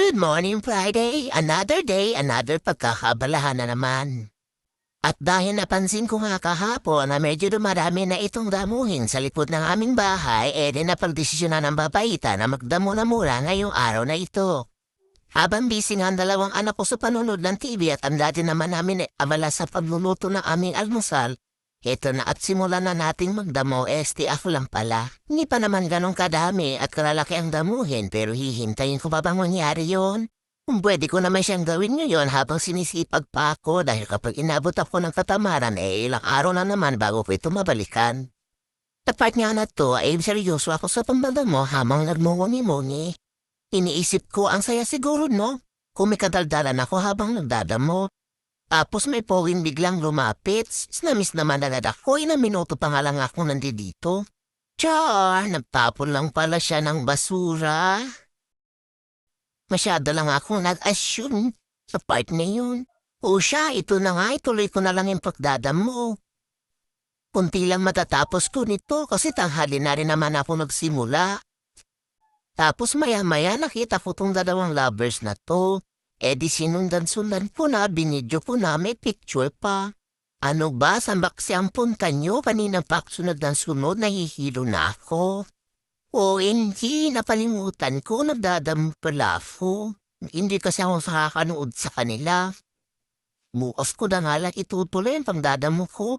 Good morning, Friday. Another day, another pagkakabalahan na naman. At dahil napansin ko nga kahapon na medyo dumarami na itong damuhin sa likod ng aming bahay, eh di napagdesisyonan ng babaita na magdamo na mura ngayong araw na ito. Habang busy nga ang dalawang anak ko sa panunod ng TV at ang dati naman namin eh, abala sa pagluluto ng aming almusal, Ito na at simulan na nating magdamo este ako lang pala. Hindi pa naman ganong kadami at kalalaki ang damuhin pero hihintayin ko pa bang mangyari yon? Kung pwede ko naman siyang gawin ngayon habang sinisipag pa ako dahil kapag inabot ako ng katamaran eh ilang araw na naman bago ko ito mabalikan. Tapat nga na to ay seryoso ako sa pambadamo habang nagmuwani-muni. Iniisip ko ang saya siguro no? Kung may kadaldalan ako habang nagdadamo. Tapos may poging biglang lumapit. Snamis naman agad ako. Ilang minuto pa nga lang ako nandito. Char, nagtapon lang pala siya ng basura. Masyado lang akong nag-assume sa part na yun. O siya, ito na nga, ituloy ko na lang yung pagdadamo. Kunti lang matatapos ko nito kasi tanghali na rin naman ako nagsimula. Tapos maya-maya nakita ko tong dalawang lovers na to. E di sinundan-sundan ko na, binidyo ko na, picture pa. Ano ba, sambak si ang punta nyo? Kanina pa sunod ng sunod, nahihilo na ako. O hindi, napalimutan ko, nagdadamo pala ako. Hindi kasi ako nakakanood sa kanila. Bukas ko na nga lang itutuloy ang pagdadamo ko.